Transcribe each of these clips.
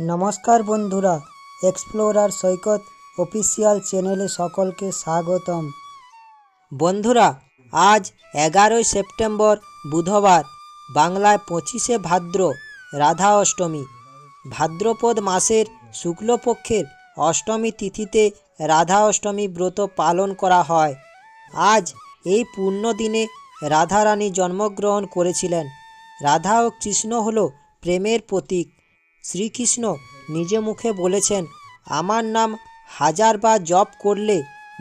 নমস্কার বন্ধুরা এক্সপ্লোরার সৈকত অফিসিয়াল চ্যানেলে সকলকে স্বাগতম। বন্ধুরা, আজ এগারোই সেপ্টেম্বর বুধবার, বাংলায় পঁচিশে ভাদ্র, রাধা অষ্টমী। ভাদ্রপদ মাসের শুক্লপক্ষের অষ্টমী তিথিতে রাধা অষ্টমী ব্রত পালন করা হয়। আজ এই পূর্ণ দিনে রাধারানী জন্মগ্রহণ করেছিলেন। রাধা ও কৃষ্ণ হল প্রেমের প্রতীক। শ্রীকৃষ্ণ নিজে মুখে বলেছেন, আমার নাম হাজারবার জপ করলে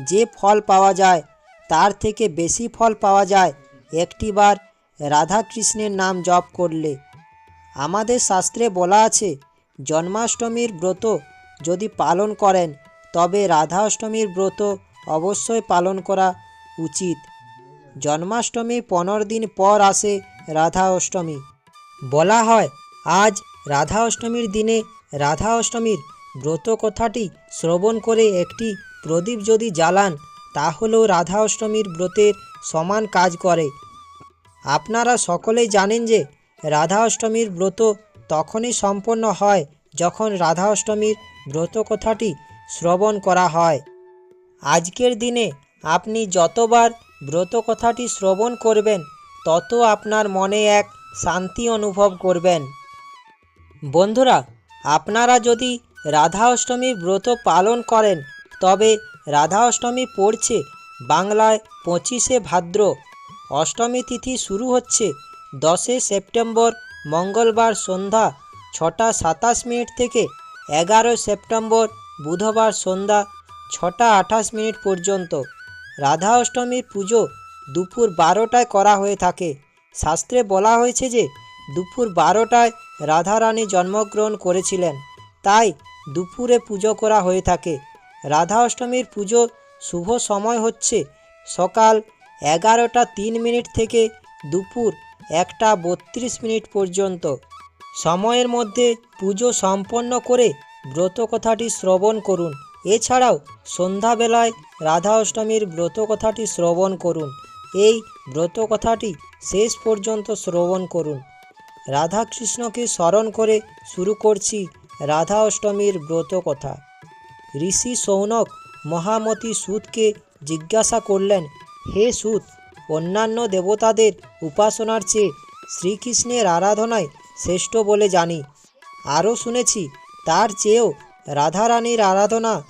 যে ফল পাওয়া যায়, তার থেকে বেশি ফল পাওয়া যায়। একটিবার রাধাকৃষ্ণের নাম জপ করলে। আমাদের শাস্ত্রে বলা আছে, জন্মাষ্টমীর ব্রত যদি পালন করেন, তবে রাধা অষ্টমীর ব্রত অবশ্যই পালন করা উচিত। জন্মাষ্টমী পনেরো দিন পর আসে রাধা অষ্টমী বলা হয়, আজ রাধা অষ্টমীর দিনে রাধা অষ্টমীর ব্রত কথাটি শ্রবণ করে একটি প্রদীপ যদি জ্বালান, তাহলেও রাধা অষ্টমীর ব্রতের সমান কাজ করে। আপনারা সকলেই জানেন যে রাধা অষ্টমীর ব্রত তখনই সম্পন্ন হয় যখন রাধা অষ্টমীর ব্রত কথাটি শ্রবণ করা হয়। আজকের দিনে আপনি যতবার ব্রত কথাটি শ্রবণ করবেন, তত আপনার মনে এক শান্তি অনুভব করবেন। বন্ধুরা, আপনারা যদি রাধা অষ্টমীর ব্রত পালন করেন, তবে রাধা অষ্টমী পড়ছে বাংলায় পঁচিশে ভাদ্র। অষ্টমী তিথি শুরু হচ্ছে দশে সেপ্টেম্বর, মঙ্গলবার সন্ধ্যা ছটা সাতাশ মিনিট থেকে এগারোই সেপ্টেম্বর, বুধবার সন্ধ্যা ছটা আঠাশ মিনিট পর্যন্ত। রাধা অষ্টমীর পুজো দুপুর বারোটায় করা হয়ে থাকে। শাস্ত্রে বলা হয়েছে যে দুপুর বারোটায় রাধারানী জন্মগ্রহণ করেছিলেন। তাই দুপুরে পুজো করা হয়ে থাকে। রাধা অষ্টমীর পুজো শুভ সময় হচ্ছে সকাল এগারোটা তিন মিনিট থেকে দুপুর একটা বত্রিশ মিনিট পর্যন্ত। সময়ের মধ্যে পুজো সম্পন্ন করে ব্রত কথাটি শ্রবণ করুন। এছাড়াও সন্ধ্যাবেলায় রাধা অষ্টমীর ব্রত কথাটি শ্রবণ করুন। এই ব্রত কথাটি শেষ পর্যন্ত শ্রবণ করুন। রাধা কৃষ্ণকে স্মরণ করে শুরু করছি রাধা অষ্টমীর ব্রত কথা। ঋষি সৌনক মহামতি সুতকে জিজ্ঞাসা করলেন, হে সুত, অন্যান্য দেবতাদের উপাসনার চেয়ে শ্রীকৃষ্ণের আরাধনায় শ্রেষ্ঠ বলে জানি। আরও শুনেছি, তার চেয়েও রাধারানীর আরাধনা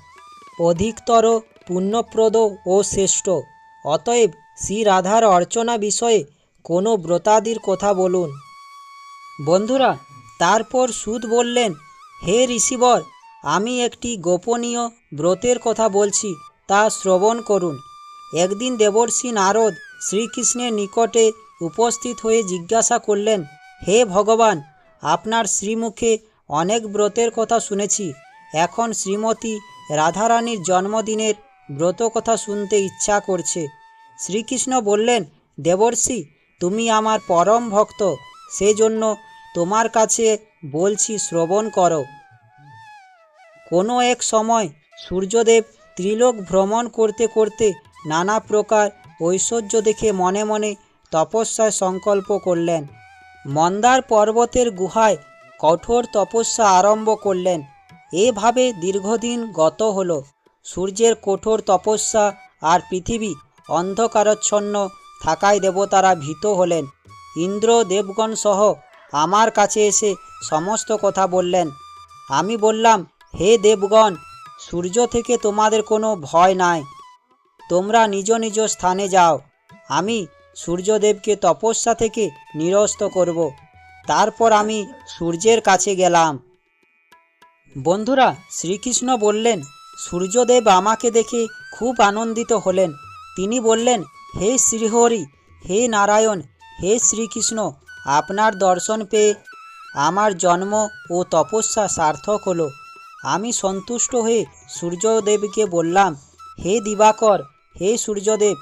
অধিকতর পুণ্যপ্রদ ও শ্রেষ্ঠ। অতএব শ্রী রাধার অর্চনা বিষয়ে কোনো ব্রতাদির কথা বলুন। বন্ধুরা, তারপর সুদ বললেন, হে ঋষিবর, আমি একটি গোপনীয় ব্রতের কথা বলছি, তা শ্রবণ করুন। একদিন দেবর্ষি নারদ শ্রীকৃষ্ণের নিকটে উপস্থিত হয়ে জিজ্ঞাসা করলেন, হে ভগবান, আপনার শ্রীমুখে অনেক ব্রতের কথা শুনেছি। এখন শ্রীমতী রাধারানীর জন্মদিনের ব্রত কথা শুনতে ইচ্ছা করছে। শ্রীকৃষ্ণ বললেন, দেবর্ষি, তুমি আমার পরম ভক্ত সেজন্য তোমার কাছে বলছি শ্রবণ করো। কোনো এক সময় সূর্যদেব ত্রিলোক ভ্রমণ করতে করতে নানা প্রকার ঐশ্বর্য দেখে মনে মনে তপস্যায় সংকল্প করলেন। মন্দার পর্বতের গুহায় কঠোর তপস্যা আরম্ভ করলেন। এভাবে দীর্ঘদিন গত হল। সূর্যের কঠোর তপস্যা আর পৃথিবী অন্ধকারচ্ছন্ন থাকায় দেবতারা ভীত হলেন। ইন্দ্র দেবগণ সহ আমার কাছে এসে সমস্ত কথা বললেন। আমি বললাম, হে দেবগণ, সূর্য থেকে তোমাদের কোনো ভয় নাই। তোমরা নিজ নিজ স্থানে যাও। আমি সূর্যদেবকে তপস্যা থেকে নিরস্ত করব। তারপর আমি সূর্যের কাছে গেলাম। বন্ধুরা, শ্রীকৃষ্ণ বললেন, সূর্যদেব আমাকে দেখে খুব আনন্দিত হলেন। তিনি বললেন, হে শ্রীহরি, হে নারায়ণ হে শ্রীকৃষ্ণ, আপনার দর্শন পেয়ে আমার জন্ম ও তপস্যা সার্থক হলো। আমি সন্তুষ্ট হয়ে সূর্যদেবকে বললাম, হে দিবাকর, হে সূর্যদেব,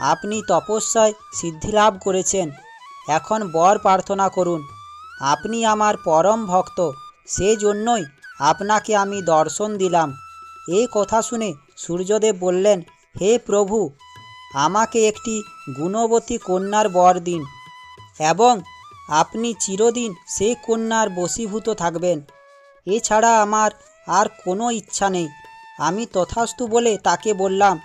আপনি তপস্যায় সিদ্ধিলাভ করেছেন। এখন বর প্রার্থনা করুন। আপনি আমার পরম ভক্ত, সেজন্যই আপনাকে আমি দর্শন দিলাম। এই কথা শুনে সূর্যদেব বললেন, হে প্রভু, আমাকে একটি গুণবতী কন্যার বর দিন। এবং আপনি চিরদিন সেই কন্যার বশীভূত থাকবেন। এছাড়া আমার আর কোনো ইচ্ছা নেই। আমি তথাস্তু বলে তাকে বললাম,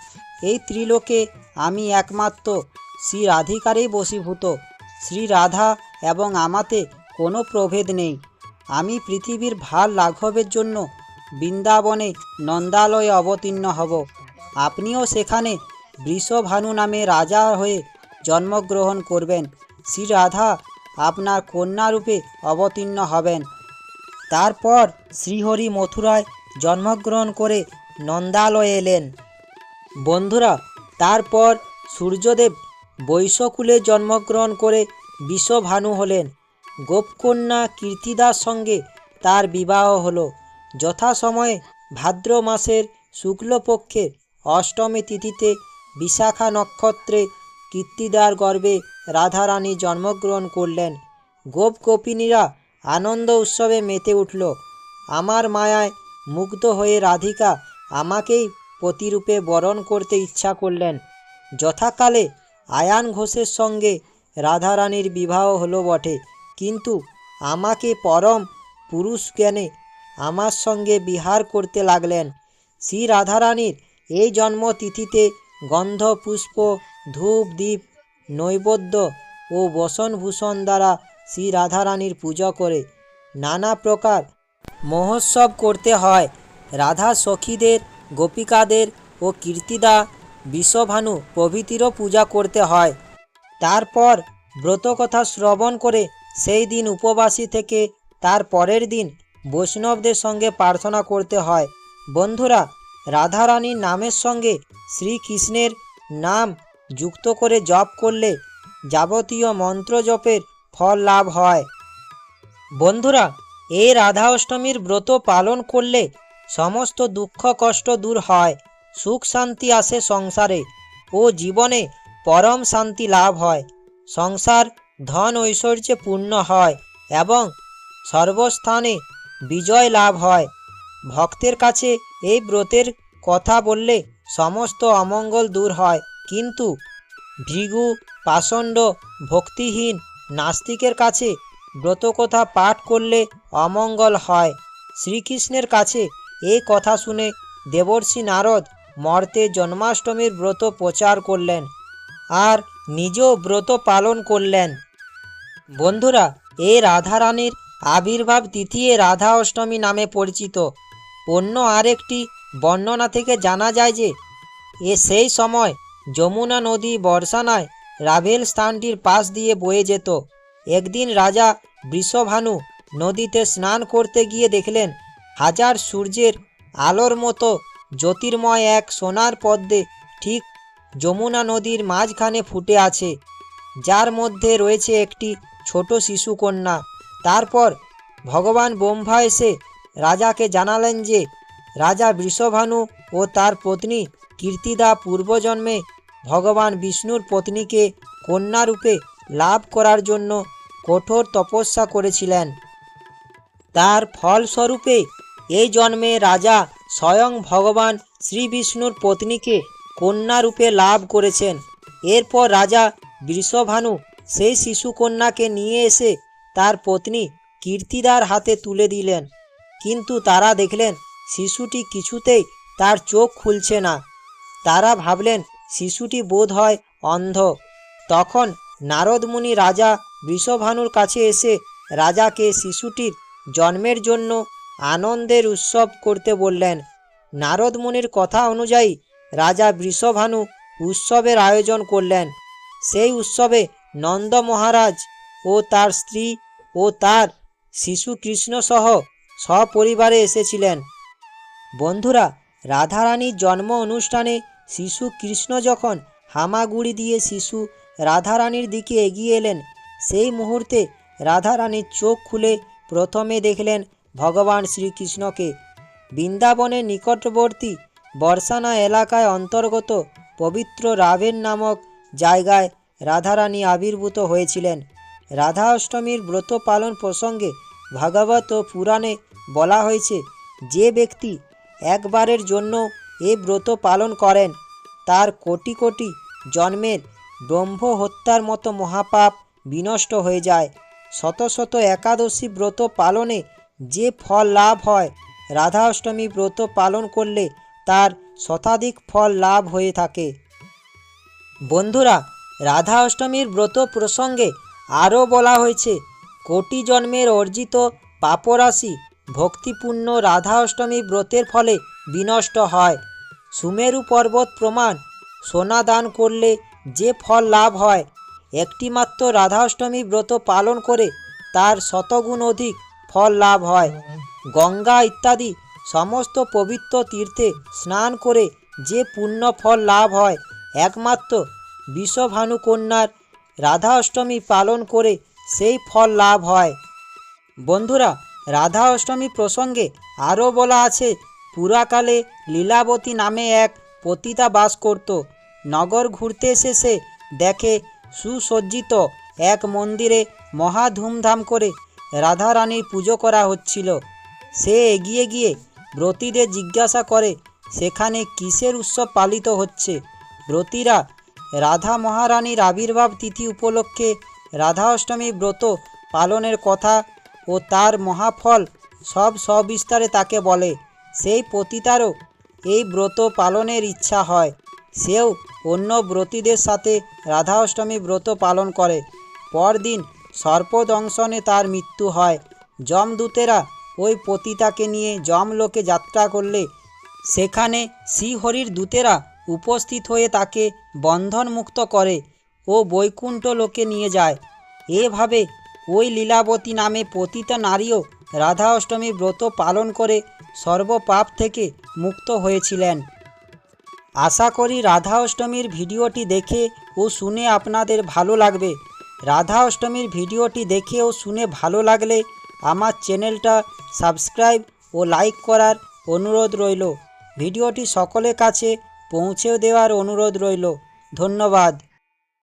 এই ত্রিলোকে আমি একমাত্র শ্রী রাধিকারেই বশীভূত। শ্রী রাধা এবং আমাতে কোনো প্রভেদ নেই। আমি পৃথিবীর ভালো লাঘবের জন্য বৃন্দাবনে নন্দালয়ে অবতীর্ণ হব। আপনিও সেখানে বৃষভানু নামে রাজা হয়ে জন্মগ্রহণ করবেন। শ্রী রাধা আপনার কন্যারূপে অবতীর্ণ হবেন। তারপর শ্রীহরি মথুরায় জন্মগ্রহণ করে নন্দালয়ে এলেন। বন্ধুরা, তারপর সূর্যদেব বৈশকুলে জন্মগ্রহণ করে বিশ্বভানু হলেন। গোপকন্যা কীর্তিদার সঙ্গে তার বিবাহ হলো। যথাসময়ে ভাদ্র মাসের শুক্লপক্ষের অষ্টমী তিথিতে বিশাখা নক্ষত্রে কীর্তিদার গর্ভে রাধারানী জন্মগ্রহণ করলেন। গোপ গোপিনীরা আনন্দ উৎসবে মেতে উঠল। আমার মায়ায় মুগ্ধ হয়ে রাধিকা আমাকেই প্রতিরূপে বরণ করতে ইচ্ছা করলেন। যথাকালে আয়ান ঘোষের সঙ্গে রাধারানীর বিবাহ হলো বটে। কিন্তু আমাকে পরম পুরুষ জ্ঞানে আমার সঙ্গে বিহার করতে লাগলেন। শ্রী রাধারানীর এই জন্মতিথিতে গন্ধ, পুষ্প ধূপ দ্বীপ নৈবদ্য ও বসনভূষণ দ্বারা শ্রী রাধারানীর পূজা করে। নানা প্রকার মহোৎসব করতে হয়। রাধা সখীদের, গোপিকাদের ও কীর্তিদা বিশ্বভানু প্রভৃতিরও পূজা করতে হয়। তারপর ব্রতকথা শ্রবণ করে সেই দিন উপবাসী থেকে তার পরের দিন বৈষ্ণবদের সঙ্গে প্রার্থনা করতে হয়। বন্ধুরা, রাধারানীর নামের সঙ্গে শ্রীকৃষ্ণের নাম যুক্ত করে জপ করলে যাবতীয় মন্ত্র জপের ফল লাভ হয়। বন্ধুরা এই রাধা অষ্টমীর ব্রত পালন করলে সমস্ত দুঃখ কষ্ট দূর হয়, সুখ শান্তি আসে সংসারে ও জীবনে পরম শান্তি লাভ হয়। সংসার ধন ঐশ্বর্যে পূর্ণ হয় এবং সর্বস্থানে বিজয় লাভ হয়। ভক্তের কাছে এই ব্রতের কথা বললে সমস্ত অমঙ্গল দূর হয়। কিন্তু ভৃগু পাষণ্ড ভক্তিহীন নাস্তিকের কাছে ব্রতকথা পাঠ করলে অমঙ্গল হয়। শ্রীকৃষ্ণের কাছে এই কথা শুনে দেবর্ষি নারদ মর্তে জন্মাষ্টমীর ব্রত প্রচার করলেন আর নিজেও ব্রত পালন করলেন। বন্ধুরা এই রাধারানীর আবির্ভাব তিথি এ রাধা অষ্টমী নামে পরিচিত। অন্য আরেকটি বর্ণনা থেকে জানা যায় যে, এ সেই সময় যমুনা নদী বর্ষানায় রাভেল স্থানটির পাশ দিয়ে বয়ে যেত। একদিন রাজা বৃষভানু নদীতে স্নান করতে গিয়ে দেখলেন, হাজার সূর্যের আলোর মতো জ্যোতির্ময় এক সোনার পদ্মে ঠিক যমুনা নদীর মাঝখানে ফুটে আছে। যার মধ্যে রয়েছে একটি ছোট শিশুকন্যা। তারপর ভগবান ব্রহ্মা এসে রাজাকে জানালেন যে, রাজা বৃষভানু ও তার পত্নী কীর্তিদা পূর্বজন্মে ভগবান বিষ্ণুর পত্নীকে কন্যারূপে লাভ করার জন্য কঠোর তপস্যা করেছিলেন। তার ফলস্বরূপে এই জন্মে রাজা স্বয়ং ভগবান শ্রী বিষ্ণুর পত্নীকে কন্যারূপে লাভ করেছেন। এরপর রাজা বৃষভানু সেই শিশুকন্যাকে নিয়ে এসে তার পত্নী কীর্তিদার হাতে তুলে দিলেন। কিন্তু তারা দেখলেন শিশুটি কিছুতেই তার চোখ খুলছে না। তারা ভাবলেন শিশুটি বোধ হয় অন্ধ। তখন নারদমুনি রাজা বৃষভানুর কাছে এসে রাজাকে শিশুটির জন্মের জন্য আনন্দের উৎসব করতে বললেন। নারদমুনির কথা অনুযায়ী রাজা বৃষভানু উৎসবের আয়োজন করলেন। সেই উৎসবে নন্দ মহারাজ ও তার স্ত্রী ও তার শিশু কৃষ্ণ সহ সপরিবারে এসেছিলেন। বন্ধুরা, রাধারানীর জন্ম অনুষ্ঠানে শিশু কৃষ্ণ যখন হামাগুড়ি দিয়ে শিশু রাধারানীর দিকে এগিয়ে এলেন, সেই মুহূর্তে রাধারানীর চোখ খুলে প্রথমে দেখলেন ভগবান শ্রীকৃষ্ণকে। বৃন্দাবনের নিকটবর্তী বর্ষানা এলাকায় অন্তর্গত পবিত্র রাভেন নামক জায়গায় রাধারানী আবির্ভূত হয়েছিলেন। রাধা অষ্টমীর ব্রত পালন প্রসঙ্গে ভাগবত ও পুরাণে বলা হয়েছে, যে ব্যক্তি একবারের জন্য এ ব্রত পালন করেন। তার কোটি কোটি জন্মের ব্রহ্ম হত্যার মতো মহাপাপ বিনষ্ট হয়ে যায়। শত শত একাদশী ব্রত পালনে যে ফল লাভ হয় রাধা অষ্টমী ব্রত পালন করলে তার শতাধিক ফল লাভ হয়ে থাকে। বন্ধুরা রাধা অষ্টমীর ব্রত প্রসঙ্গে আরও বলা হয়েছে, কোটি জন্মের অর্জিত পাপরাশি ভক্তিপূর্ণ রাধা অষ্টমী ব্রতের ফলে বিনষ্ট হয়। সুমেরু পর্বত প্রমাণ। সোনা দান করলে যে ফল লাভ হয়। একটিমাত্র রাধা অষ্টমী ব্রত পালন করে তার শতগুণ অধিক ফল লাভ হয়। গঙ্গা ইত্যাদি সমস্ত পবিত্র তীর্থে স্নান করে যে পুণ্য ফল লাভ হয়, একমাত্র বিশ্বভানু কন্যার রাধা অষ্টমী পালন করে সেই ফল লাভ হয়। বন্ধুরা রাধা অষ্টমী প্রসঙ্গে আরও বলা আছে পুরাকালে লীলাবতী নামে এক পতিতা বাস করত। নগর ঘুরতে এসে সে দেখে সুসজ্জিত এক মন্দিরে মহা ধুমধাম করে রাধারানীর পুজো করা হচ্ছিল। সে এগিয়ে গিয়ে ব্রতীদের জিজ্ঞাসা করে, সেখানে কিসের উৎসব পালিত হচ্ছে? ব্রতীরা, রাধা মহারানীর আবির্ভাব তিথি উপলক্ষে রাধা অষ্টমী ব্রত পালনের কথা ও তার মহাফল সব সবিস্তারে তাকে বলে। সেই পতিতারও এই ব্রত পালনের ইচ্ছা হয়। সেও অন্য ব্রতীদের সাথে রাধা অষ্টমী ব্রত পালন করে। পরদিন সর্পদংশনে তার মৃত্যু হয়। যমদূতেরা ওই পতিতাকে নিয়ে যমলোকে যাত্রা করলে সেখানে শ্রীহরির দূতেরা উপস্থিত হয়ে তাকে বন্ধনমুক্ত করে ও বৈকুণ্ঠ লোকে নিয়ে যায়। এভাবে ওই লীলাবতী নামে পতিতা নারীও রাধা অষ্টমী ব্রত পালন করে সর্বপাপ থেকে মুক্ত হয়েছিলেন। আশা করি রাধা অষ্টমীর ভিডিওটি দেখে ও শুনে আপনাদের ভালো লাগবে। রাধা অষ্টমীর ভিডিওটি দেখে ও শুনে ভালো লাগলে আমার চ্যানেলটা সাবস্ক্রাইব ও লাইক করার অনুরোধ রইল। ভিডিওটি সকলের কাছে পৌঁছে দেওয়ার অনুরোধ রইল। ধন্যবাদ।